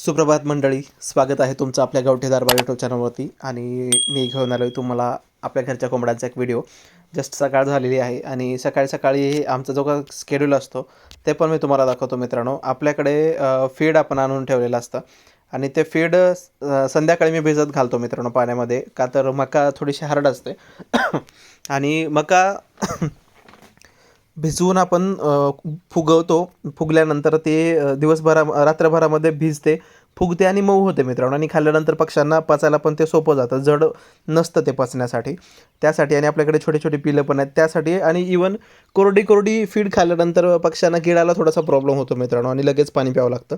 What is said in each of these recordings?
सुप्रभात मंडळी स्वागत आहे तुमचं आपल्या गावठेदार बाय युट्यूब चॅनलवरती आणि मी घेऊन आलो आहे तुम्हाला आपल्या घरच्या कोंबड्यांचा एक व्हिडिओ जस्ट सकाळ झालेली आहे आणि सकाळी सकाळी आमचा जो का स्केड्यूल असतो ते पण मी तुम्हाला दाखवतो मित्रांनो. आपल्याकडे फीड आपण आणून ठेवलेलं असतं. आणि ते फीड संध्याकाळी मी भिजत घालतो मित्रांनो पाण्यामध्ये का तर मका थोडीशी हार्ड असते. आणि मका भिजवून आपण फुगवतो. फुगल्यानंतर ते दिवसभरा रात्रभरामध्ये भिजते फुगते आणि मऊ होते मित्रांनो. आणि खाल्ल्यानंतर पक्ष्यांना पचायला पण ते सोपं जातं. जड नसतं ते पचण्यासाठी. त्यासाठी आणि आपल्याकडे छोटे छोटे पिलं पण आहेत. त्यासाठी आणि इवन कोरडी कोरडी फीड खाल्ल्यानंतर पक्ष्यांना गिळायला थोडासा प्रॉब्लेम होतो मित्रांनो. आणि लगेच पाणी प्यावं लागतं.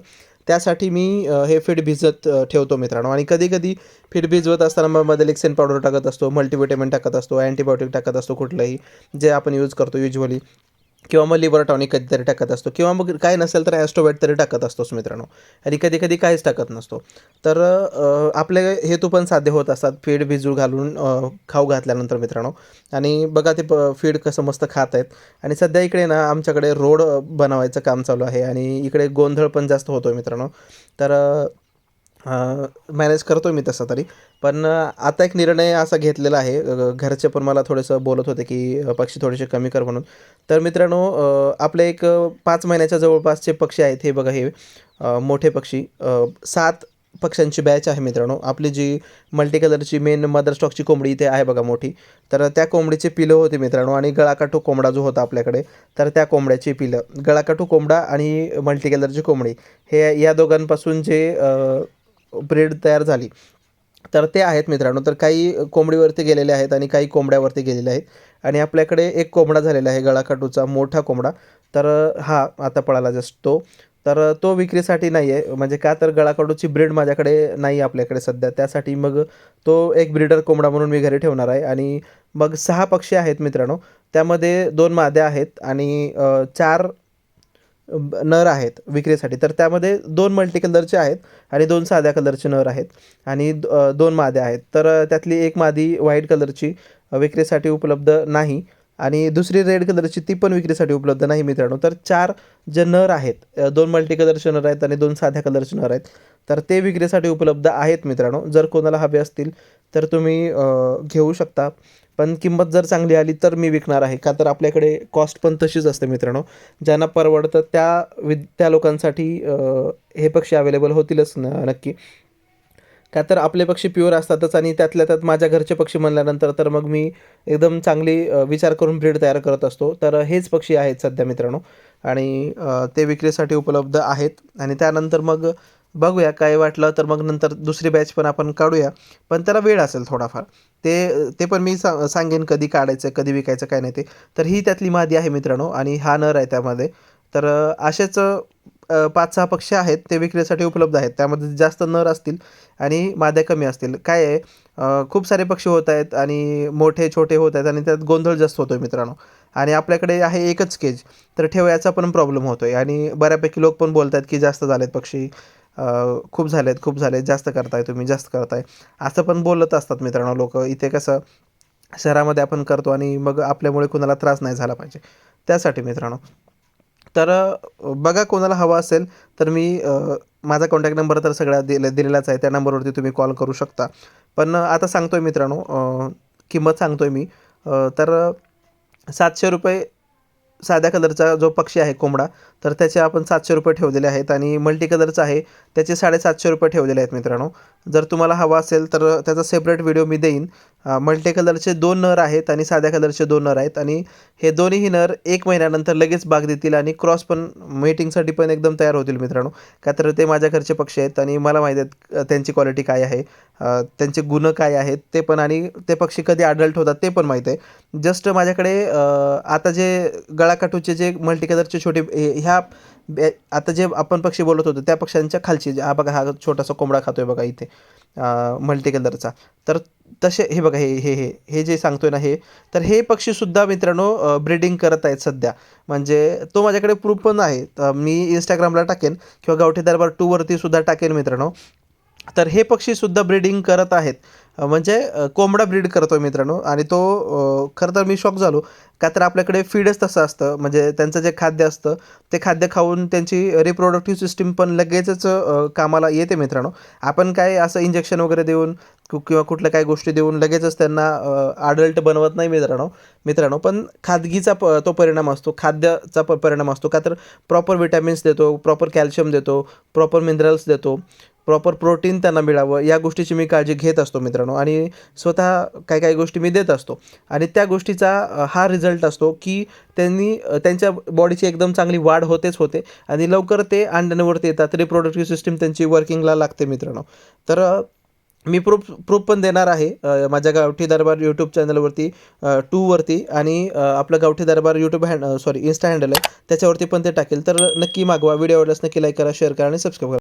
त्यासाठी मी हे फीड भिजत ठेवतो मित्रांनो. आणि कधी कधी फीड भिजवत असताना मग मध्ये लेक्सेन पावडर टाकत असतो मल्टीविटॅमिन टाकत असतो अँटीबायोटिक टाकत असतो कुठलंही जे आपण यूज करतो युजली किंवा मग लिव्हर टॉनिक कधीतरी टाकत असतो. किंवा मग काय नसेल तर ॲस्ट्रोवेट तरी टाकत असतोच मित्रांनो. आणि कधी कधी काहीच टाकत नसतो. तर आपले हेतू पण साध्य होत असतात. फीड भिजू घालून खाऊ घातल्यानंतर मित्रांनो. आणि बघा ते प फीड कसं मस्त खात आहेत. आणि सध्या इकडे ना आमच्याकडे रोड बनवायचं काम चालू आहे. आणि इकडे गोंधळ पण जास्त होतो मित्रांनो. तर मॅनेज करतो मी तसं तरी. पण आता एक निर्णय असा घेतलेला आहे. घरचे पण मला थोडंसं बोलत होते की पक्षी थोडेसे कमी कर म्हणून. तर मित्रांनो आपले एक पाच महिन्याच्या जवळपासचे पक्षी आहेत हे बघा हे मोठे पक्षी. सात पक्ष्यांची बॅच आहे मित्रांनो. आपली जी मल्टी कलरची मेन मदर स्टॉकची कोंबडी इथे आहे बघा मोठी. तर त्या कोंबडीचे पिलं होते मित्रांनो आणि गळाकाठू कोंबडा जो होता आपल्याकडे तर त्या कोंबड्याची पिलं. गळाकाठू कोंबडा आणि मल्टी कलरची कोंबडी. हे या दोघांपासून जे ब्रीड तयार झाली. तर ते आहेत मित्रांनो. तर काही कोंबडीवरती गेलेले आहेत आणि काही कोंबड्यावरती गेलेले आहेत. आणि आपल्याकडे एक कोंबडा झालेला आहे गळाकाटूचा मोठा कोंबडा. तर हा आता पळाला जस्ट तो. तर तो विक्रीसाठी नाही आहे म्हणजे का तर गळाकाटूची ब्रीड माझ्याकडे नाही आहे आपल्याकडे सध्या. त्यासाठी मग तो एक ब्रीडर कोंबडा म्हणून मी घरी ठेवणार आहे. आणि मग सहा पक्षी आहेत मित्रांनो. त्यामध्ये दोन माद्या आहेत आणि चार नर आहेत विक्रीसाठी. तर त्यामध्ये दोन मल्टी कलरचे आहेत आणि दोन साध्या कलरचे नर आहेत आणि दोन माद्या आहेत. तर त्यातली एक मादी व्हाईट कलरची विक्रीसाठी उपलब्ध नाही. आणि दुसरी रेड कलरची ती पण विक्रीसाठी उपलब्ध नाही मित्रांनो. तर चार जे नर आहेत दोन मल्टी कलरचे नर आहेत आणि दोन साध्या कलरचे नर आहेत. तर ते विक्रीसाठी उपलब्ध आहेत मित्रांनो. जर कोणाला हवे असतील तर तुम्ही घेऊ शकता. पण किंमत जर चांगली आली तर मी विकणार आहे. का तर आपल्याकडे कॉस्ट पण तशीच असते मित्रांनो. ज्यांना परवडतं त्या वि त्या लोकांसाठी हे पक्षी अवेलेबल होतीलच न नक्की. का तर आपले पक्षी प्युअर असतातच आणि त्यातल्या त्यात माझ्या घरचे पक्षी म्हणल्यानंतर तर मग मी एकदम चांगली विचार करून ब्रीड तयार करत असतो. तर हेच पक्षी आहेत सध्या मित्रांनो. आणि ते विक्रीसाठी उपलब्ध आहेत. आणि त्यानंतर मग बघूया काय वाटलं तर मग नंतर दुसरी बॅच पण आपण काढूया. पण त्याला वेळ असेल थोडाफार. ते ते पण मी सा सांगेन कधी काढायचं कधी विकायचं काय नाही ते. तर ही त्यातली मादी आहे मित्रांनो आणि हा नर आहे त्यामध्ये. तर असेच पाच सहा पक्षी आहेत ते विक्रीसाठी उपलब्ध आहेत. त्यामध्ये जास्त नर असतील आणि माद्या कमी असतील. काय आहे खूप सारे पक्षी होत आहेत आणि मोठे छोटे होत आहेत आणि त्यात गोंधळ जास्त होतो आहे मित्रांनो. आणि आपल्याकडे आहे एकच केज तर ठेवायचा पण प्रॉब्लेम होतो आहे आणि बऱ्यापैकी लोक पण बोलत आहेत की जास्त झालेत पक्षी. खूप झालेत खूप झालेत. जास्त करताय तुम्ही जास्त करताय. असं पण बोलत असतात मित्रांनो लोक. इथे कसं शहरामध्ये आपण करतो आणि मग आपल्यामुळे कुणाला त्रास नाही झाला पाहिजे. त्यासाठी मित्रांनो. तर बघा कोणाला हवा असेल तर मी माझा कॉन्टॅक्ट नंबर तर सगळ्या दिले दिलेलाच आहे. त्या नंबरवरती तुम्ही कॉल करू शकता. पण आता सांगतो आहे मित्रांनो किंमत सांगतो आहे मी तर सातशे रुपये साध्या कलरचा जो पक्षी आहे कोंबडा तर त्याचे आपण सातशे रुपये ठेवलेले आहेत आणि मल्टी कलरचा आहे. त्याचे साडेसातशे रुपये ठेवलेले आहेत मित्रांनो. जर तुम्हाला हवा असेल तर त्याचा सेपरेट व्हिडिओ मी देईन. मल्टी कलरचे दोन नर आहेत आणि साध्या कलरचे दोन नर आहेत. आणि हे दोन्हीही नर एक महिन्यानंतर लगेच बाग देतील आणि क्रॉस पण मेटिंगसाठी पण एकदम तयार होतील मित्रांनो. का तर ते माझ्या घरचे पक्षी आहेत आणि मला माहीत आहेत त्यांची क्वालिटी काय आहे त्यांचे गुण काय आहेत ते पण आणि ते पक्षी कधी अडल्ट होतात ते पण माहीत आहे. जस्ट माझ्याकडे आता जे गळाकाठूचे जे मल्टी कलरचे छोटे ह्या बे- आता जे आपण पक्षी बोलत होतो त्या पक्ष्यांच्या खालची हा बघा हा छोटासा कोंबडा खातोय बघा इथे मल्टी कलरचा तर तसे हे बघा हे हे हे हे जे सांगतोय ना हे तर हे पक्षीसुद्धा मित्रांनो ब्रीडिंग करत आहेत सध्या. म्हणजे तो माझ्याकडे प्रूफ पण आहे. तर मी इंस्टाग्रामला टाकेन किंवा गावठी दरबार टूवरतीसुद्धा टाकेन मित्रांनो. तर हे पक्षीसुद्धा ब्रीडिंग करत आहेत. म्हणजे कोंबडा ब्रीड करतो आहे मित्रांनो. आणि तो खरं तर मी शॉक झालो. का तर आपल्याकडे फीडच तसं असतं. म्हणजे त्यांचं जे खाद्य असतं ते खाद्य खाऊन त्यांची रिप्रोडक्टिव्ह सिस्टीम पण लगेचच कामाला येते मित्रांनो. आपण काय असं इंजेक्शन वगैरे देऊन कु- किंवा कुठल्या काही गोष्टी देऊन लगेचच त्यांना अडल्ट बनवत नाही मित्रांनो मित्रांनो. पण खादगीचा प तो परिणाम असतो खाद्याचा प परिणाम असतो. का तर प्रॉपर विटॅमिन्स देतो प्रॉपर कॅल्शियम देतो प्रॉपर मिनरल्स देतो प्रॉपर प्रोटीन त्यांना मिळावं या गोष्टीची मी काळजी घेत असतो मित्रांनो. आणि स्वतः काही काही गोष्टी मी देत असतो. आणि त्या गोष्टीचा हा रिझल्ट असतो की त्यांनी त्यांच्या बॉडीची एकदम चांगली वाढ होतेच होते. आणि लवकर ते अंड्यांवरती येतात रिप्रोडक्टिव्ह सिस्टीम त्यांची वर्किंगला लागते मित्रांनो. तर मी प्रूफ प्रूफ पण देणार आहे माझ्या गावठी दरबार यूट्यूब चॅनलवरती टूवरती आणि आपलं Gavthi Darbar YouTube hand sorry Insta handle आहे त्याच्यावरती पण ते टाकेल. तर नक्की मागवा व्हिडिओ आवडल्यास नक्की लाईक करा शेअर करा आणि सबस्क्राईब करा.